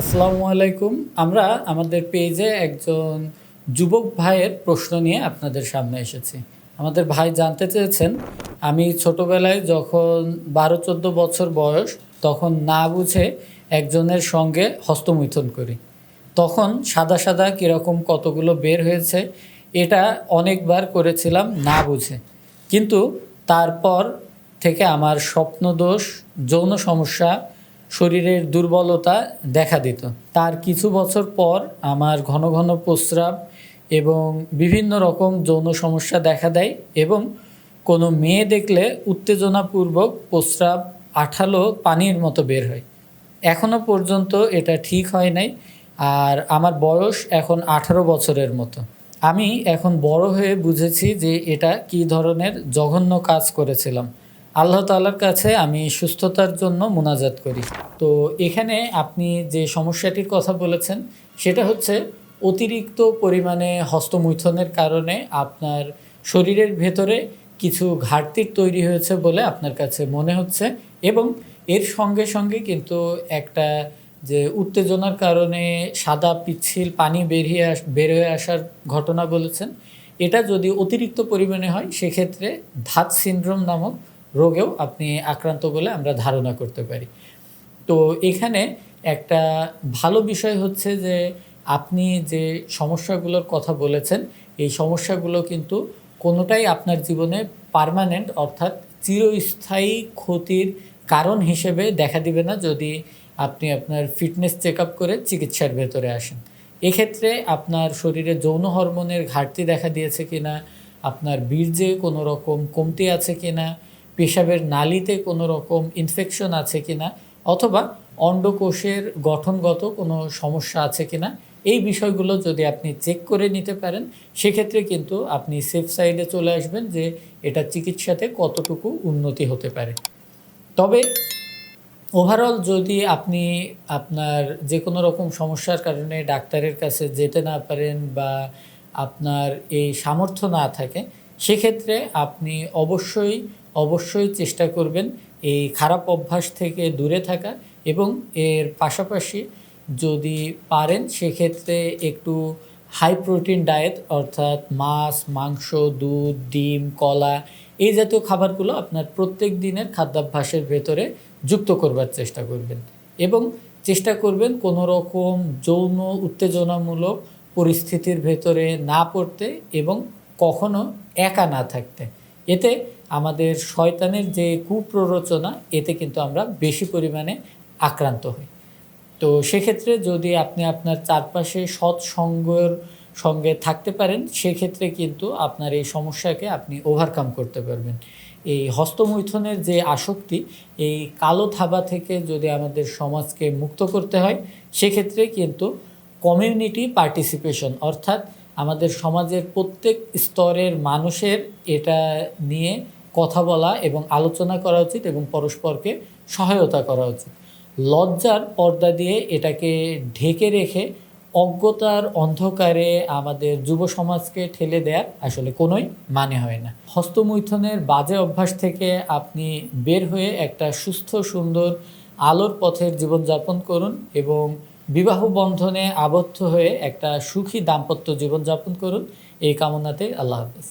আসসালামু আলাইকুম। আমরা আমাদের পেজে একজন যুবক ভাইয়ের প্রশ্ন নিয়ে আপনাদের সামনে এসেছি। আমাদের ভাই জানতে চেয়েছেন, আমি ছোটবেলায় যখন বারো, চোদ্দ বছর বয়স, তখন না বুঝে একজনের সঙ্গে হস্তমৈথুন করি। তখন সাদা সাদা কীরকম কতগুলো বের হয়েছে, এটা অনেকবার করেছিলাম না বুঝে। কিন্তু তারপর থেকে আমার স্বপ্নদোষ, যৌন সমস্যা শরীরের দুর্বলতা দেখা দিত। তার কিছু বছর পর আমার ঘন ঘন প্রস্রাব এবং বিভিন্ন রকম যৌন সমস্যা দেখা দেয় এবং কোনো মেয়ে দেখলে উত্তেজনাপূর্বক প্রস্রাব আঠালো পানির মতো বের হয়। এখনও পর্যন্ত এটা ঠিক হয় নাই আর আমার বয়স এখন আঠারো বছরের মতো। আমি এখন বড় হয়ে বুঝেছি যে এটা কী ধরনের জঘন্য কাজ করেছিলাম। আল্লাহ তাআলার কাছে আমি সুস্থতার জন্য মোনাজাত করি। তো এখানে আপনি যে সমস্যাটির কথা বলেছেন, সেটা হচ্ছে অতিরিক্ত পরিমাণে হস্তমৈথনের কারণে আপনার শরীরের ভেতরে কিছু ঘাটতির তৈরি হয়েছে বলে আপনার কাছে মনে হচ্ছে এবং এর সঙ্গে সঙ্গে কিন্তু একটা যে উত্তেজনার কারণে সাদা পিচ্ছিল পানি বেরিয়ে আস বের হয়ে আসার ঘটনা বলেছেন, এটা যদি অতিরিক্ত পরিমাণে হয়, সেক্ষেত্রে ধাত সিনড্রোম নামক রোগেও আপনি আক্রান্ত বলে আমরা ধারণা করতে পারি। তো এখানে একটা ভালো বিষয় হচ্ছে যে আপনি যে সমস্যাগুলোর কথা বলেছেন, এই সমস্যাগুলো কিন্তু কোনোটাই আপনার জীবনে পার্মানেন্ট অর্থাৎ চিরস্থায়ী ক্ষতির কারণ হিসেবে দেখা দিবে না যদি আপনি আপনার ফিটনেস চেক করে চিকিৎসার ভেতরে আসেন। এক্ষেত্রে আপনার শরীরে যৌন হরমোনের ঘাটতি দেখা দিয়েছে কিনা, আপনার বীর্যে কোনো রকম কমতি আছে কিনা পেশাবের নালিতে কোনো রকম ইনফেকশন আছে কিনা, অথবা অন্ডকোষের গঠনগত কোনো সমস্যা আছে কিনা, এই বিষয়গুলো যদি আপনি চেক করে নিতে পারেন, সেক্ষেত্রে কিন্তু আপনি সেফ সাইডে চলে আসবেন যে এটা চিকিৎসাতে কতটুকু উন্নতি হতে পারে। তবে ওভারঅল যদি আপনি আপনার যে কোনো রকম সমস্যার কারণে ডাক্তারের কাছে যেতে না পারেন বা আপনার এই সামর্থ্য না থাকে, সেক্ষেত্রে আপনি অবশ্যই অবশ্যই চেষ্টা করবেন এই খারাপ অভ্যাস থেকে দূরে থাকা এবং এর পাশাপাশি যদি পারেন, সেক্ষেত্রে একটু হাই প্রোটিন ডায়েট অর্থাৎ মাছ, মাংস, দুধ, ডিম, কলা এই জাতীয় খাবারগুলো আপনার প্রত্যেক দিনের খাদ্যাভ্যাসের ভেতরে যুক্ত করবার চেষ্টা করবেন এবং চেষ্টা করবেন কোনো রকম যৌন উত্তেজনামূলক পরিস্থিতির ভেতরে না পড়তে এবং কখনো একা না থাকতে। এতে আমাদের শয়তানের যে কুপ্ররোচনা, এতে কিন্তু আমরা বেশি পরিমাণে আক্রান্ত হই। তো সেক্ষেত্রে যদি আপনি আপনার চারপাশে সৎসঙ্গের সঙ্গে থাকতে পারেন, সেক্ষেত্রে কিন্তু আপনার এই সমস্যাকে আপনি ওভারকাম করতে পারবেন। এই হস্তমৈথুনের যে আসক্তি, এই কালো থাবা থেকে যদি আমাদের সমাজকে মুক্ত করতে হয়, সেক্ষেত্রে কিন্তু কমিউনিটি পার্টিসিপেশন অর্থাৎ আমাদের সমাজের প্রত্যেক স্তরের মানুষের এটা নিয়ে কথা বলা এবং আলোচনা করা উচিত এবং পরস্পরকে সহায়তা করা উচিত। লজ্জার পর্দা দিয়ে এটাকে ঢেকে রেখে অজ্ঞতার অন্ধকারে আমাদের যুব সমাজকে ঠেলে দেওয়ার আসলে কোনোই মানে হয় না। হস্তমৈথুনের বাজে অভ্যাস থেকে আপনি বের হয়ে একটা সুস্থ, সুন্দর আলোর পথের জীবনযাপন করুন এবং বিবাহ বন্ধনে আবদ্ধ হয়ে একটা সুখী দাম্পত্য জীবনযাপন করুন। এই কামনাতে আল্লাহ হাফেজ।